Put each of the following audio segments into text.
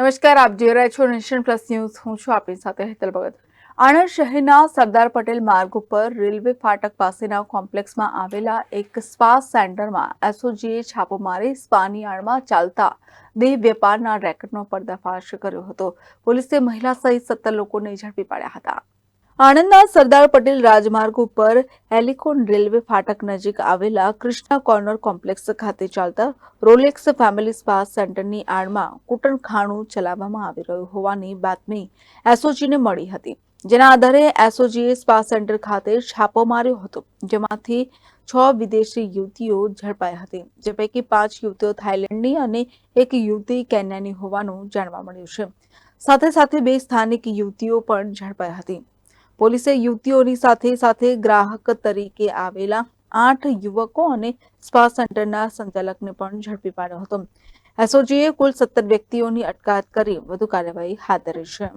નમસ્કાર, આપ જોઈ રહ્યા છો નેશન પ્લસ ન્યૂઝ. હું છું આપની સાથે હેતલ ભગત. આણંદ શહેરના સરદાર પટેલ માર્ગ ઉપર રેલવે ફાટક પાસેના કોમ્પ્લેક્સમાં આવેલા એક સ્પા સેન્ટરમાં એસઓજીએ છાપો મારી સ્પાની આડમાં ચાલતા દેહ વેપારના રેકેટનો પર્દાફાશ કર્યો હતો. પોલીસે મહિલા સહિત સત્તર લોકોને ઝડપી પાડ્યા હતા. આણંદના સરદાર પટેલ રાજમાર્ગ ઉપર હેલિકોન રેલવે ફાટક નજીક આવેલા કૃષ્ણા કોર્નર કોમ્પ્લેક્સ ખાતે ચાલતા રોલેક્સ ફેમિલી સ્પા સેન્ટરની આડમાં કૂટણખાણું ચલાવવામાં આવી રહ્યું હોવાની બાતમી એસઓજીને મળી હતી. જેના આધારે એસઓજીએ સ્પા સેન્ટર ખાતે છાપો માર્યો હતો, જેમાંથી છ વિદેશી યુવતીઓ ઝડપાઈ હતી. જે પૈકી પાંચ યુવતીઓ થાઇલેન્ડની અને એક યુવતી કેન્યાની હોવાનું જાણવા મળ્યું છે. સાથે સાથે બે સ્થાનિક યુવતીઓ પણ ઝડપાઈ હતી. પોલીસે યુવતીઓની સાથે સાથે ગ્રાહક તરીકે આવેલા આઠ યુવકો અને સ્પા સેન્ટરના સંચાલકને પણ ઝડપી પાડ્યો હતો. એસઓજીએ કુલ સત્તર વ્યક્તિઓની અટકાયત કરી વધુ કાર્યવાહી હાથ ધરી છે.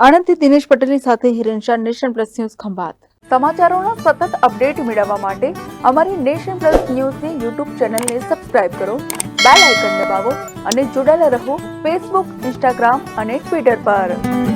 આણંદથી દિનેશ પટેલની સાથે Hiren Shah, Nation Plus News Khambhat. સમાચારોના સતત અપડેટ મેળવવા માટે અમારી નેશન પ્લસ ન્યૂઝની યુટ્યુબ ચેનલને સબસ્ક્રાઇબ કરો, બેલ આઇકન દબાવો અને જોડાયેલા રહો ફેસબુક, ઇન્સ્ટાગ્રામ અને ટ્વિટર પર.